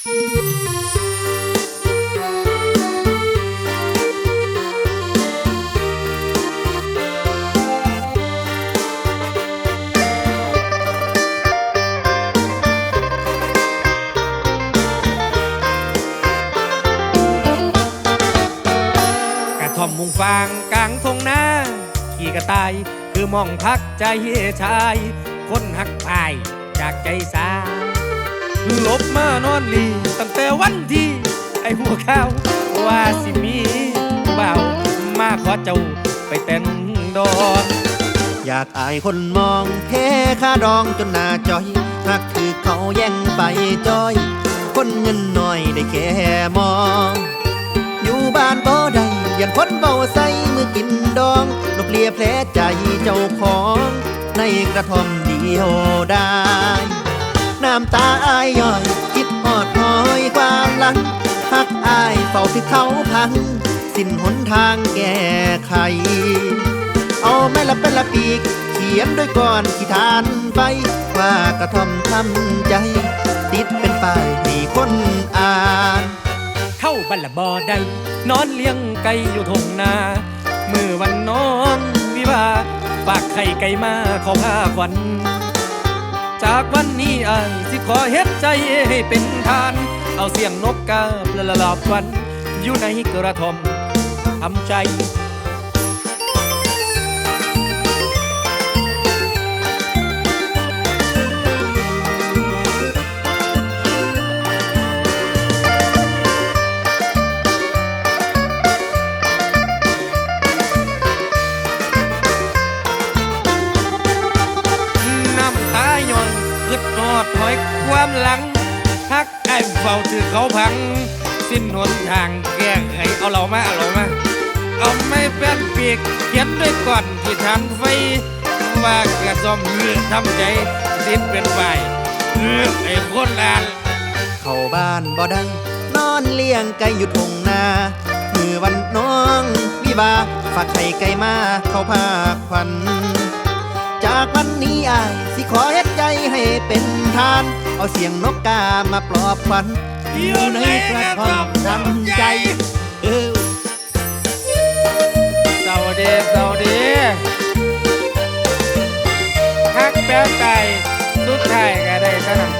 กระท่อมมุงฟางกลางทงนาขี่กระต่าย คือมองพักใจชาย คนหักตายจากใจสา ลบมานอนลีตั้งแต่วันที่ ไอ้หัวข้าวว่าสิมีผู้บ่ามาขอเจ้าไปเต้นดอนอยากอายคนมองเทค่าดองจนหน้าจอยหักคือเขาแย่งไปจอย คนเงินหน่อยได้แค่มอง อยู่บ้านบ่ได้ยันคนเบาใส่มือกินดองลบเลียแผลใจเจ้าของ ในกระท่อมเดียวได้ายย่อย คิดหอดหอยความหลังหักอายเฝ้าที่เขาพัง สิ้นหนทางแก้ไข เอาแม่ละเป็นละปีก เขียนด้วยก่อนที่ทานไปว่ากระท่อมทำใจ ติดเป็นป้ายให้คนอ่าน เข้าบัลลบอได้นอนเลี้ยงไก่อยู่ทงนามือวันนองวิวาฝากไข่ไก่มาขอผ้าขวัญ จากวันนี้อายสิขอเฮ็ดใจให้เป็นทาน เอาเสียงนกกาปละละลาบวัน อยู่ในกระท่อมทำใจามหลังฮักไอ้เฝ้าถือเขาพัง สิ้นหนทางแก้ไขเอาเรามาเอาเรามาเอาไม่เป็นปีกเขียนด้วยก่อนที่ทันไฟว่ากระซอมเงื่อทำใจสิ้นเป็นฝ่ายเงื่อไอ้คนลานเข้าบ้านบ่ได้นอนเลี้ยงไก่อยู่ทงนามือวันน้องวิวาฝากไข่ไก่มาเข้าภาคควัน จากวันนี้อายสิขอเฮ็ด ใจให้เป็นทาน เอาเสียงนกกามาปลอบขวัญอยู่ในกระท่อมทำใจเออสวัสดีสวัสดีฮักแป๊วไก่สุดท้ายก็ได้แตน้ำตา